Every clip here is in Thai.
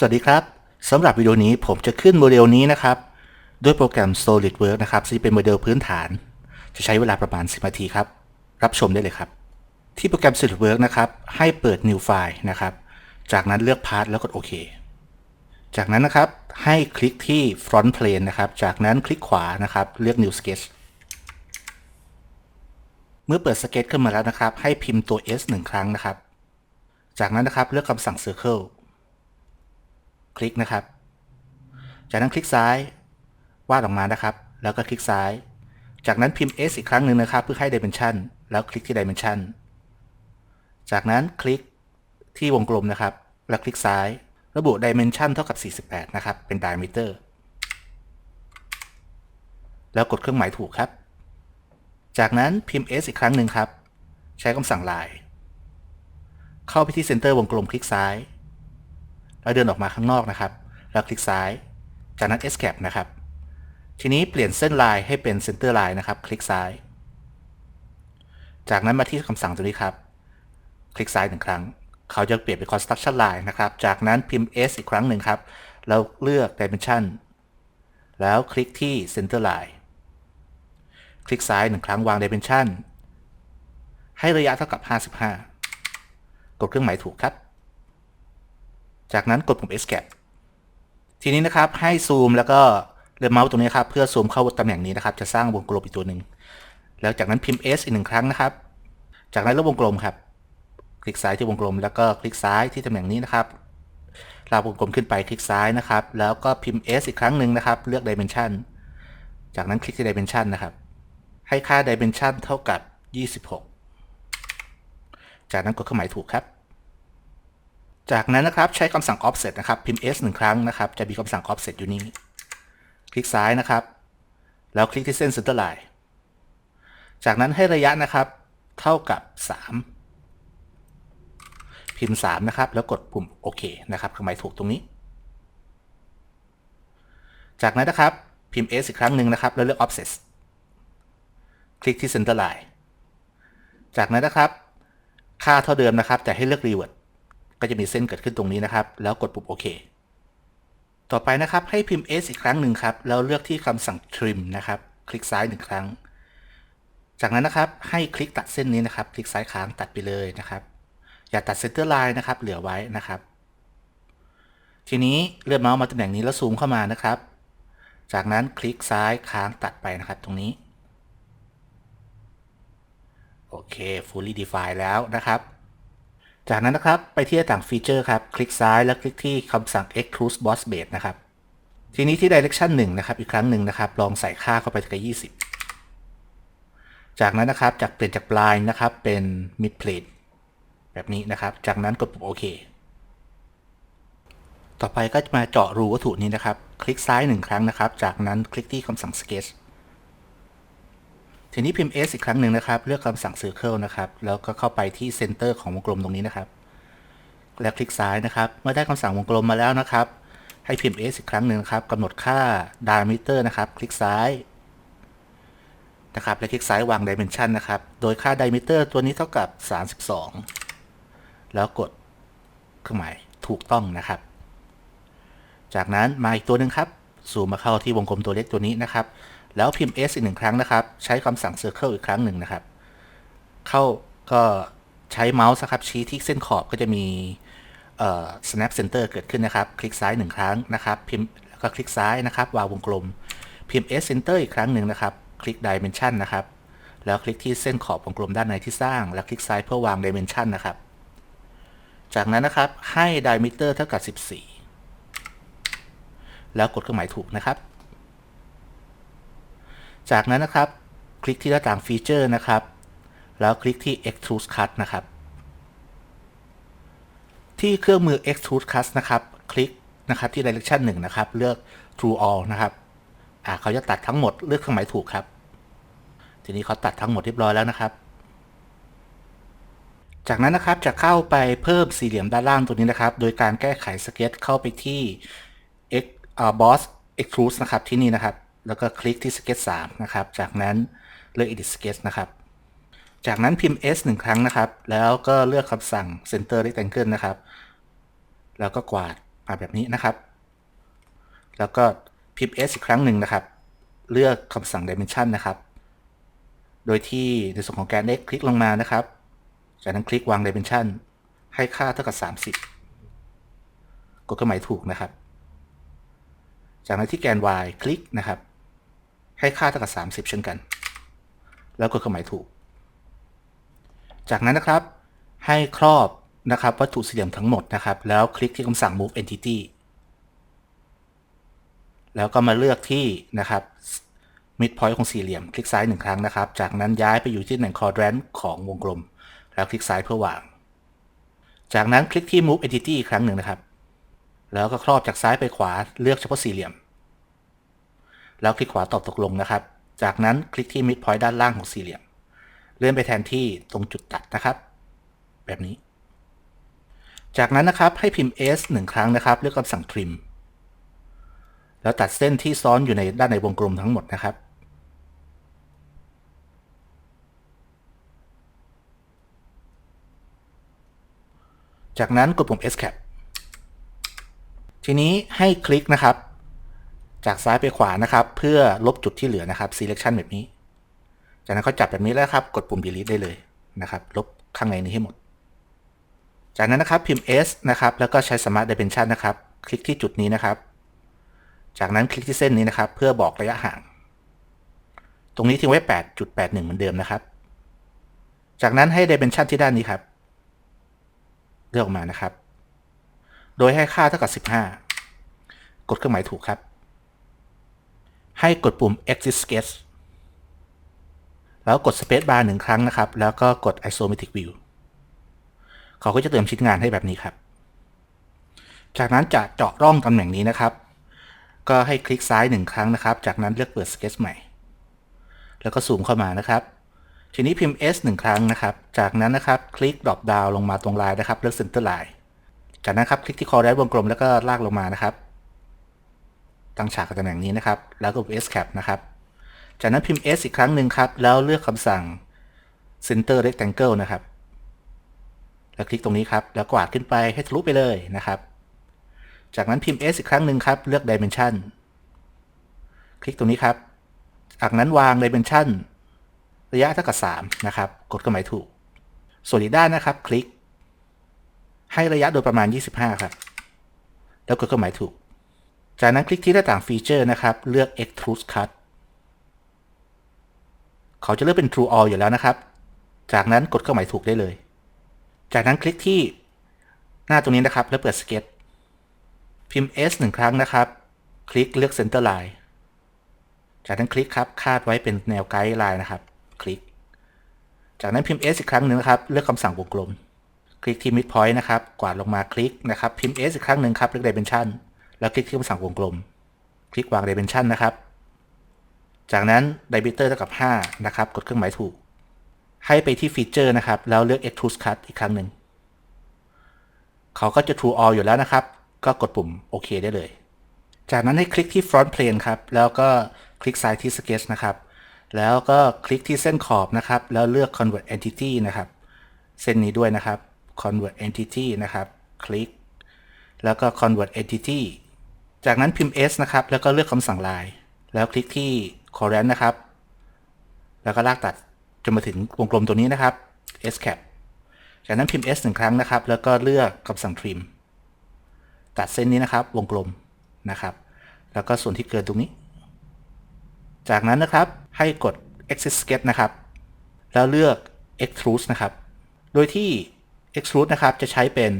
สวัสดีครับสำหรับวิดีโอนี้ผมจะขึ้นโมเดลนี้นะครับ ด้วยโปรแกรม SolidWorks นะครับซึ่งเป็นโมเดลพื้นฐาน จะใช้เวลาประมาณ 10 นาทีครับ รับชมได้เลยครับ ที่โปรแกรม SolidWorks นะครับ ให้เปิด New File นะครับ จากนั้นเลือก Path แล้วกดโอเค จากนั้นนะครับ ให้คลิกที่ Front Plane นะครับ จากนั้นคลิกขวานะครับ เลือก New Sketch เมื่อเปิดสเก็ตขึ้นมาแล้วนะครับ ให้พิมพ์ตัว S หนึ่งครั้งนะครับ จากนั้นนะครับเลือกคำสั่ง Circle คลิกนะครับ จากนั้นคลิกซ้ายวาดออกมานะครับ แล้วก็คลิกซ้าย จากนั้นพิมพ์ S อีกครั้งหนึ่งนะครับ เพื่อให้ Dimension แล้วคลิกที่ Dimension จากนั้นคลิกที่วงกลมนะครับ แล้วคลิกซ้าย ระบุ Dimension เท่ากับ 48 นะครับ เป็น Diameter แล้วกดเครื่องหมายถูกครับ จากนั้นพิมพ์ S อีกครั้งหนึ่งครับ ใช้คำสั่ง Line เข้าไปที่เซนเตอร์วงกลมคลิกซ้าย แล้วเดินออกมาข้างนอกนะครับ แล้วคลิกซ้าย จากนั้น Escape นะครับ ทีนี้เปลี่ยนเส้นลายให้เป็น Center Line นะครับ คลิกซ้าย จากนั้นมาที่คำสั่งตัวนี้ครับ คลิกซ้ายหนึ่งครั้ง เขาจะเปลี่ยนเป็น Construction Line นะครับ จากนั้นพิมพ์ S อีกครั้งหนึ่งครับ แล้วเลือก Dimension แล้วคลิกที่ Center Line คลิกซ้ายหนึ่งครั้งวาง Dimension ให้ระยะเท่ากับ 55 กดเครื่องหมายถูกครับ จากนั้นกดปุ่ม Escape ทีนี้นะครับให้ซูมแล้วก็เลือกเมาส์ตรงนี้ครับเพื่อซูมเข้าตำแหน่งนี้นะครับ จะสร้างวงกลมอีกตัวหนึ่งแล้วจากนั้นพิมพ์ S อีกหนึ่งครั้งนะครับ จากนั้นเลือกวงกลมครับ คลิกซ้ายที่วงกลม แล้วก็คลิกซ้ายที่ตำแหน่งนี้นะครับลากวงกลมขึ้นไปคลิกซ้ายนะครับ แล้วก็พิมพ์ S อีกครั้งหนึ่งนะครับ เลือก Dimension จากนั้นคลิกที่ Dimension นะครับ ให้ค่า Dimension เท่ากับ 26 จากนั้นกดเครื่องหมายถูกครับ จากนั้นนะครับใช้คำสั่ง offset นะครับพิมพ์ s หนึ่งครั้งนะครับ จะมีคำสั่ง offset อยู่นี่คลิกซ้ายนะครับ แล้วคลิกที่เส้น center line จากนั้นให้ระยะนะครับ เท่ากับ 3 พิมพ์ 3 นะครับ แล้วกดปุ่มโอเคนะครับคือหมายถูกตรงนี้ จากนั้นนะครับพิมพ์ s อีกครั้งหนึ่งนะครับ แล้วเลือก offset คลิกที่ center line จากนั้นนะครับ ค่าเท่าเดิมนะครับ แต่ให้เลือก revert ก็จะมีเส้นเกิดขึ้นตรงนี้นะครับ แล้วกดปุ่มโอเค ต่อไปนะครับให้พิมพ์ S อีกครั้งหนึ่งครับ แล้วเลือกที่คำสั่ง trim นะครับ คลิกซ้ายหนึ่งครั้ง จากนั้นนะครับให้คลิกตัดเส้นนี้นะครับ คลิกซ้ายค้างตัดไปเลยนะครับ อย่าตัด center line นะครับ เหลือไว้นะครับ ทีนี้เลื่อนเมาส์มาตำแหน่งนี้แล้วซูมเข้ามานะครับ จากนั้นคลิกซ้ายค้างตัดไปนะครับ ตรงนี้ โอเค fully define แล้วนะครับ จากนั้นนะครับ ไปที่ต่างฟีเจอร์ครับ คลิกซ้ายแล้วคลิกที่คำสั่ง extrude boss base นะครับ ทีนี้ที่ direction 1 นะครับ อีกครั้งหนึ่งนะครับ ลองใส่ค่าเข้าไปกับ20 จากนั้นนะครับ จากเปลี่ยนจาก blind นะครับ เป็น mid plane แบบนี้นะครับ จากนั้นกดปุ่มโอเค ต่อไปก็จะมาเจาะรูวัตถุนี้นะครับ คลิกซ้ายหนึ่งครั้งนะครับ จากนั้นคลิกที่คำสั่ง sketch ทีนี้พิมพ์ S อีกครั้งหนึ่งนะครับ เลือกคำสั่ง Circle นะครับ แล้วก็เข้าไปที่เซนเตอร์ของวงกลมตรงนี้นะครับ แล้วคลิกซ้ายนะครับ เมื่อได้คำสั่งวงกลมมาแล้วนะครับ ให้พิมพ์ S อีกครั้งหนึ่งครับกำหนดค่า diameter นะครับ คลิกซ้ายนะครับ และคลิกซ้ายวาง dimension นะครับ โดยค่า diameter ตัวนี้เท่ากับ 32 แล้วกดเครื่องหมายถูกต้องนะครับ จากนั้นมาอีกตัวหนึ่งครับซูมมาเข้าที่วงกลมตัวเล็กตัวนี้นะครับ แล้วพิมพ์ S อีกหนึ่งครั้งนะครับ ใช้คำสั่ง Circle อีกครั้งหนึ่งนะครับ เข้าก็ใช้เมาส์ครับชี้ที่เส้นขอบก็จะมี snap center เกิดขึ้นนะครับ คลิกซ้ายหนึ่งครั้งนะครับ พิมพ์แล้วก็คลิกซ้ายนะครับ วางวงกลม พิมพ์ S center อีกครั้งหนึ่งนะครับ คลิก dimension นะครับ แล้วคลิกที่เส้นขอบวงกลมด้านในที่สร้าง แล้วคลิกซ้ายเพื่อวาง dimension นะครับ จากนั้นนะครับให้ diameter เท่ากับ 14 แล้วกดเครื่องหมายถูกนะครับ จากนั้นนะครับ คลิกที่หน้าต่างฟีเจอร์นะครับ แล้วคลิกที่ extrude cut นะครับ ที่เครื่องมือ extrude cut นะครับ คลิกนะครับที่ direction 1 นะครับ เลือก true all นะครับอ่าเขาจะตัดทั้งหมดเลือกเครื่องหมายถูกครับ ทีนี้เขาตัดทั้งหมดเรียบร้อยแล้วนะครับ จากนั้นนะครับจะเข้าไปเพิ่มสี่เหลี่ยมด้านล่างตัวนี้นะครับ โดยการแก้ไขสเก็ตเข้าไปที่ x boss extrude นะครับที่นี่นะครับ แล้วก็คลิกที่ sketch 3นะครับ จากนั้นเลือก edit sketch นะครับ จากนั้นพิมพ์ s 1 ครั้งนะครับ แล้วก็เลือกคำสั่ง center rectangle นะครับ แล้วก็กวาดอ่าแบบนี้นะครับ แล้วก็พิมพ์ s อีกครั้งหนึ่งนะครับ เลือกคำสั่ง dimension นะครับ โดยที่ในส่วนของแกน x คลิกลงมานะครับ จากนั้นคลิกวาง dimension ให้ค่าเท่ากับ 30 กดเครื่องหมายถูกนะครับ จากนั้นที่แกน y คลิกนะครับ ให้ค่าเท่ากับ 30 เช่นกัน แล้วกดเครื่องหมายถูก จากนั้นนะครับ ให้ครอบนะครับวัตถุสี่เหลี่ยมทั้งหมดนะครับ แล้วคลิกที่คำสั่ง move entity แล้วก็มาเลือกที่นะครับ midpoint ของสี่เหลี่ยม คลิกซ้ายหนึ่งครั้งนะครับ จากนั้นย้ายไปอยู่ที่ตำแหน่ง quadrant ของวงกลม แล้วคลิกซ้ายเพื่อวาง จากนั้นคลิกที่ move entity อีกครั้งหนึ่งนะครับ แล้วก็ครอบจากซ้ายไปขวาเลือกเฉพาะสี่เหลี่ยม แล้วคลิกขวาตอบตกลงนะครับ จากนั้นคลิกที่ midpoint ด้านล่างของสี่เหลี่ยม เลื่อนไปแทนที่ตรงจุดตัดนะครับ แบบนี้ จากนั้นนะครับให้พิมพ์ s หนึ่งครั้งนะครับ เลือกคำสั่ง trim แล้วตัดเส้นที่ซ้อนอยู่ในด้านในวงกลมทั้งหมดนะครับ จากนั้นกดปุ่ม escape ทีนี้ให้คลิกนะครับ จากซ้ายไปขวานะครับ เพื่อลบจุดที่เหลือนะครับ selection แบบนี้ จากนั้นก็จับแบบนี้แล้วครับ กดปุ่ม delete ได้เลยนะครับ ลบข้างในนี้ให้หมด จากนั้นนะครับพิมพ์ s นะครับ แล้วก็ใช้ smart dimension นะครับ คลิกที่จุดนี้นะครับ จากนั้นคลิกที่เส้นนี้นะครับ เพื่อบอกระยะห่าง ตรงนี้ทิ้งไว้ 8.81 เหมือนเดิมนะครับ จากนั้นให้ dimension ที่ด้านนี้ครับ เลือกออกมานะครับ โดยให้ค่าเท่ากับ 15 กดเครื่องหมายถูกครับ ให้กดปุ่ม exit sketch แล้วกด space bar หนึ่งครั้งนะครับ แล้วก็กด isometric view เขาก็จะเติมชิ้นงานให้แบบนี้ครับ จากนั้นจะเจาะร่องตำแหน่งนี้นะครับ ก็ให้คลิกซ้ายหนึ่งครั้งนะครับ จากนั้นเลือกเปิด sketch ใหม่ แล้วก็ซูมเข้ามานะครับ ทีนี้พิมพ์ S 1 ครั้งนะครับ จากนั้นนะครับคลิก drop down ลงมาตรงลายนะครับ เลือก center line จากนั้นครับคลิกที่ coordinate วงกลมแล้วก็ลากลงมานะครับ ตั้งฉากกับตำแหน่งนี้นะครับ แล้วก็กด escape นะครับ จากนั้นพิมพ์ S อีกครั้งหนึ่งครับ แล้วเลือกคำสั่ง center rectangle นะครับ แล้วคลิกตรงนี้ครับ แล้วกวาดขึ้นไปให้ทะลุไปเลยนะครับ จากนั้นพิมพ์ S อีกครั้งหนึ่งครับ เลือก dimension คลิกตรงนี้ครับ จากนั้นวาง dimension ระยะเท่ากับ 3 นะครับ กดเครื่องหมายถูก ส่วนอีกด้านนะครับ คลิก ให้ระยะโดยประมาณ 25 ครับ แล้วกดเครื่องหมายถูก จากนั้นคลิกที่หน้าต่างฟีเจอร์นะครับ เลือก extrude cut เขาจะเลือกเป็น true all อยู่แล้วนะครับ จากนั้นกดเครื่องหมายถูกได้เลย จากนั้นคลิกที่หน้าตรงนี้นะครับ แล้วเปิด sketch พิมพ์ S หนึ่งครั้งนะครับ คลิกเลือก center line จากนั้นคลิกครับ คาดไว้เป็นแนวไกด์ไลน์นะครับ คลิก จากนั้นพิมพ์ S อีกครั้งหนึ่งนะครับ เลือกคำสั่งวงกลม คลิกที่ midpoint นะครับ กวาดลงมาคลิกนะครับ พิมพ์ S อีกครั้งหนึ่งครับ เลือก dimension แล้วคลิกที่คำสั่งวงกลม คลิกวาง dimension นะครับ จากนั้น diameter เท่ากับ 5 นะครับ กดเครื่องหมายถูก ให้ไปที่ฟีเจอร์นะครับ แล้วเลือก extrude cut อีกครั้งหนึ่ง เขาก็จะ true all อยู่แล้วนะครับ ก็กดปุ่มโอเคได้เลย จากนั้นให้คลิกที่ front plane ครับ แล้วก็คลิกซ้ายที่ sketch นะครับ แล้วก็คลิกที่เส้นขอบนะครับ แล้วเลือก convert entity นะครับ เส้นนี้ด้วยนะครับ convert entity นะครับ คลิก แล้วก็ convert entity จากนั้นพิมพ์ s นะครับ แล้วก็เลือกคำสั่งลายแล้วคลิกที่ current นะครับ แล้วก็ลากตัดจนมาถึงวงกลมตัวนี้นะครับ s cap จากนั้นพิมพ์ s หนึ่งครั้งนะครับ แล้วก็เลือกคำสั่ง trim ตัดเส้นนี้นะครับ วงกลมนะครับ แล้วก็ส่วนที่เกินตรงนี้ จากนั้นนะครับให้กด exit sketch นะครับ แล้วเลือก extrude นะครับ โดยที่ extrude นะครับจะใช้เป็น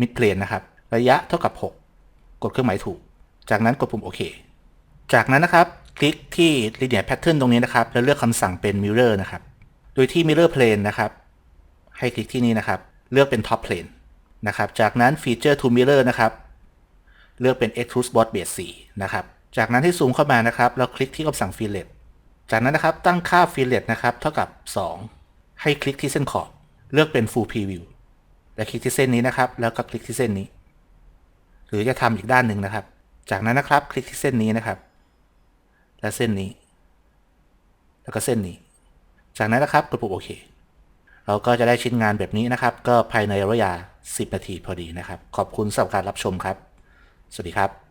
mid plane นะครับ ระยะเท่ากับ 6 กดเครื่องหมายถูก จากนั้นกดปุ่มโอเค จากนั้นนะครับ คลิกที่ linear pattern ตรงนี้นะครับ แล้วเลือกคำสั่งเป็น mirror นะครับ โดยที่ mirror plane นะครับ ให้คลิกที่นี่นะครับ เลือกเป็น top plane นะครับ จากนั้น feature to mirror นะครับ เลือกเป็น extrude boss base 4นะครับ จากนั้นให้ซูมเข้ามานะครับ แล้วคลิกที่คำสั่ง fillet จากนั้นนะครับ ตั้งค่า fillet นะครับ เท่ากับ 2 ให้คลิกที่เส้นขอบ เลือกเป็น full preview และคลิกที่เส้นนี้นะครับ แล้วก็คลิกที่เส้นนี้ หรือจะทำอีกด้านหนึ่งนะครับ จากนั้นนะครับ คลิกที่เส้นนี้นะครับ และเส้นนี้ แล้วก็เส้นนี้ จากนั้นนะครับกดปุ่มโอเค เราก็จะได้ชิ้นงานแบบนี้นะครับ ก็ภายในระยะ 10 นาทีพอดีนะครับ ขอบคุณสำหรับการรับชมครับ สวัสดีครับ